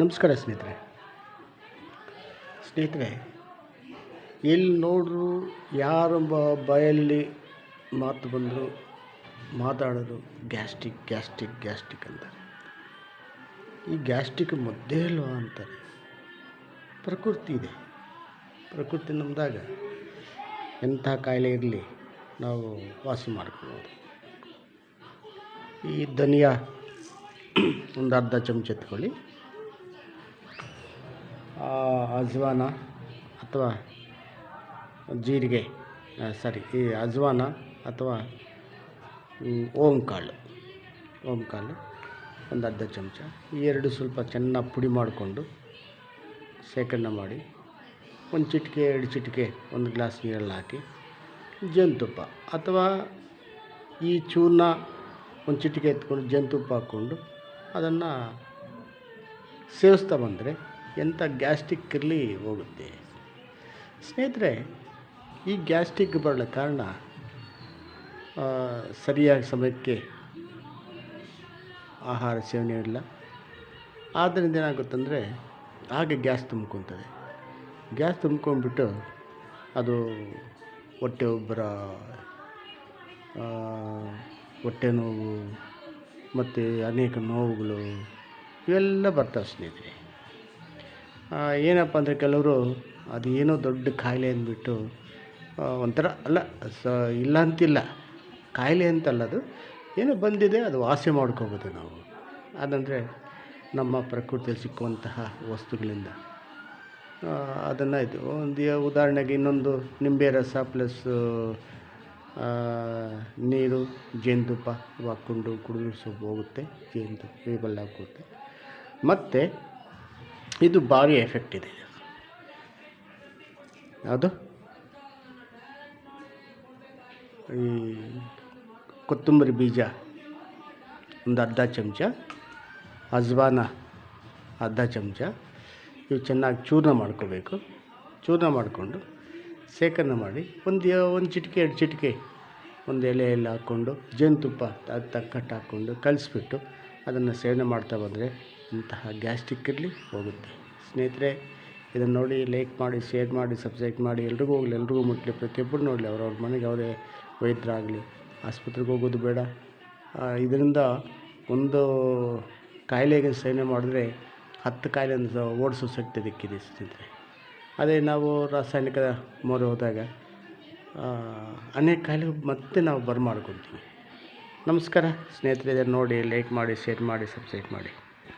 ನಮಸ್ಕಾರ ಸ್ನೇಹಿತರೆ. ಸ್ನೇಹಿತರೆ, ಎಲ್ಲಿ ನೋಡ್ರು ಯಾರ ಬ- ಬಾಯಲ್ಲಿ ಮಾತು ಬಂದರು, ಮಾತಾಡೋದು ಗ್ಯಾಸ್ಟಿಕ್ ಗ್ಯಾಸ್ಟಿಕ್ ಗ್ಯಾಸ್ಟಿಕ್ ಅಂತ ಈ ಗ್ಯಾಸ್ಟಿಕ್ ಮದ್ದೇ ಇಲ್ವಾ ಅಂತಾರೆ. ಪ್ರಕೃತಿ ಇದೆ. ಪ್ರಕೃತಿ ನಮ್ಮದಾಗ ಎಂಥ ಕಾಯಿಲೆ ಇರಲಿ, ನಾವು ವಾಸಿ ಮಾಡ್ಕೊಬೋದು ಈ ಧನಿಯಾ, ಒಂದು ಅರ್ಧ ಚಮಚ ಎತ್ಕೊಳ್ಳಿ. ಅಜ್ವಾನ ಅಥವಾ ಜೀರಿಗೆ ಸಾರಿ, ಈ ಅಜ್ವಾನ ಅಥವಾ ಓಂಕಾಳು ಓಂಕಾಳು, ಒಂದು ಅರ್ಧ ಚಮಚ, ಈ ಎರಡು ಸ್ವಲ್ಪ ಚೆನ್ನಾಗಿ ಪುಡಿ ಮಾಡಿಕೊಂಡು ಶೇಖರಣೆ ಮಾಡಿ, ಒಂದು ಚಿಟಿಕೆ, ಎರಡು ಚಿಟಿಕೆ, ಒಂದು ಗ್ಲಾಸ್ ನೀರಲ್ಲಿ ಹಾಕಿ, ಜೇನುತುಪ್ಪ ಅಥವಾ ಈ ಚೂರ್ಣ ಒಂದು ಚಿಟಿಕೆ ಎತ್ಕೊಂಡು ಜೇನುತುಪ್ಪ ಹಾಕ್ಕೊಂಡು ಅದನ್ನು ಸೇವಿಸ್ತಾ ಬಂದರೆ ಎಂಥ ಗ್ಯಾಸ್ಟಿಕ್ ಇರಲಿ ಹೋಗುತ್ತೆ. ಸ್ನೇಹಿತರೆ, ಈ ಗ್ಯಾಸ್ಟಿಕ್ ಬರಲ ಕಾರಣ ಸರಿಯಾದ ಸಮಯಕ್ಕೆ ಆಹಾರ ಸೇವನೆ ಇಲ್ಲ ಆದ್ದರಿಂದ ಏನಾಗುತ್ತಂದರೆ, ಹಾಗೆ ಗ್ಯಾಸ್ ತುಂಬ್ಕೊತದೆ ಗ್ಯಾಸ್ ತುಂಬ್ಕೊಂಡ್ಬಿಟ್ಟು ಅದು ಹೊಟ್ಟೆ ಒಬ್ಬರ ಹೊಟ್ಟೆ ನೋವು, ಮತ್ತು ಅನೇಕ ನೋವುಗಳು, ಇವೆಲ್ಲ ಬರ್ತವೆ ಸ್ನೇಹಿತರೆ. ಏನಪ್ಪ ಅಂದರೆ ಕೆಲವರು ಅದು ಏನೋ ದೊಡ್ಡ ಕಾಯಿಲೆ ಅಂದ್ಬಿಟ್ಟು ಒಂಥರ ಅಲ್ಲ, ಸ ಇಲ್ಲ ಅಂತಿಲ್ಲ ಖಾಯಿಲೆ ಅಂತಲ್ಲ ಅದು. ಏನೋ ಬಂದಿದೆ, ಅದು ವಾಸಿ ಮಾಡ್ಕೋಬೋದು ನಾವು. ಅದಂದರೆ ನಮ್ಮ ಪ್ರಕೃತಿಯಲ್ಲಿ ಸಿಕ್ಕುವಂತಹ ವಸ್ತುಗಳಿಂದ. ಅದನ್ನು ಇದು, ಒಂದು ಉದಾಹರಣೆಗೆ ಇನ್ನೊಂದು ನಿಂಬೆ ರಸ ಪ್ಲಸ್ ನೀರು, ಜೇನುತುಪ್ಪ ಹಾಕ್ಕೊಂಡು ಕುಡಿದು ಹೋಗುತ್ತೆ, ಜೇನುತುಪ್ಪ ಬೇಬಲ್ ಹಾಕುತ್ತೆ ಮತ್ತು ಇದು ಭಾರಿ ಎಫೆಕ್ಟ್ ಇದೆ. ಯಾವುದು? ಈ ಕೊತ್ತಂಬರಿ ಬೀಜ. ಒಂದು ಅರ್ಧ ಚಮಚ. ಅಜ್ವಾನ ಅರ್ಧ ಚಮಚ. ಇವು ಚೆನ್ನಾಗಿ ಚೂರ್ಣ ಮಾಡ್ಕೋಬೇಕು. ಚೂರ್ಣ ಮಾಡಿಕೊಂಡು ಶೇಖರಣೆ ಮಾಡಿ ಒಂದು ಒಂದು ಚಿಟಿಕೆ, ಎರಡು ಚಿಟಿಕೆ. ಒಂದು ಎಲೆ ಎಲ್ಲ ಹಾಕ್ಕೊಂಡು ಜೇನುತುಪ್ಪ ತಕ್ಕಟ್ಟು ಹಾಕ್ಕೊಂಡು ಕಲಿಸ್ಬಿಟ್ಟು ಅದನ್ನು ಸೇವನೆ ಮಾಡ್ತಾ ಬಂದರೆ ಇಂತಹ ಗ್ಯಾಸ್ಟ್ರಿಕ್ ಇರಲಿ ಹೋಗುತ್ತೆ. ಸ್ನೇಹಿತರೆ, ಇದನ್ನು ನೋಡಿ ಲೈಕ್ ಮಾಡಿ ಶೇರ್ ಮಾಡಿ ಸಬ್ಸ್ಕ್ರೈಬ್ ಮಾಡಿ, ಎಲ್ರಿಗೂ ಹೋಗಲಿ, ಎಲ್ರಿಗೂ ಮುಟ್ಟಲಿ ಪ್ರತಿಯೊಬ್ಬರು ನೋಡಲಿ, ಅವ್ರವ್ರ ಮನೆಗೆ ಅವರೇ ವೈದ್ಯರಾಗಲಿ. ಆಸ್ಪತ್ರೆಗೆ ಹೋಗೋದು ಬೇಡ. ಇದರಿಂದ ಒಂದು ಕಾಯಿಲೆಗೆ ಸೇವನೆ ಮಾಡಿದ್ರೆ ಹತ್ತು ಕಾಯಿಲೆಯನ್ನು ಓಡಿಸೋ ಶಕ್ತಿ ದಿಕ್ಕಿದೆ ಸ್ನೇಹಿತರೆ. ಅದೇ ನಾವು ರಾಸಾಯನಿಕ ಮೊರೆ ಹೋದಾಗ ಅನೇಕ ಕಾಯಿಲೆ ಮತ್ತೆ ನಾವು ಬರಮಾಡ್ಕೊತೀವಿ ನಮಸ್ಕಾರ ಸ್ನೇಹಿತರೆ ನೋಡಿ ಲೈಕ್ ಮಾಡಿ ಶೇರ್ ಮಾಡಿ ಸಬ್ಸ್ಕ್ರೈಬ್ ಮಾಡಿ.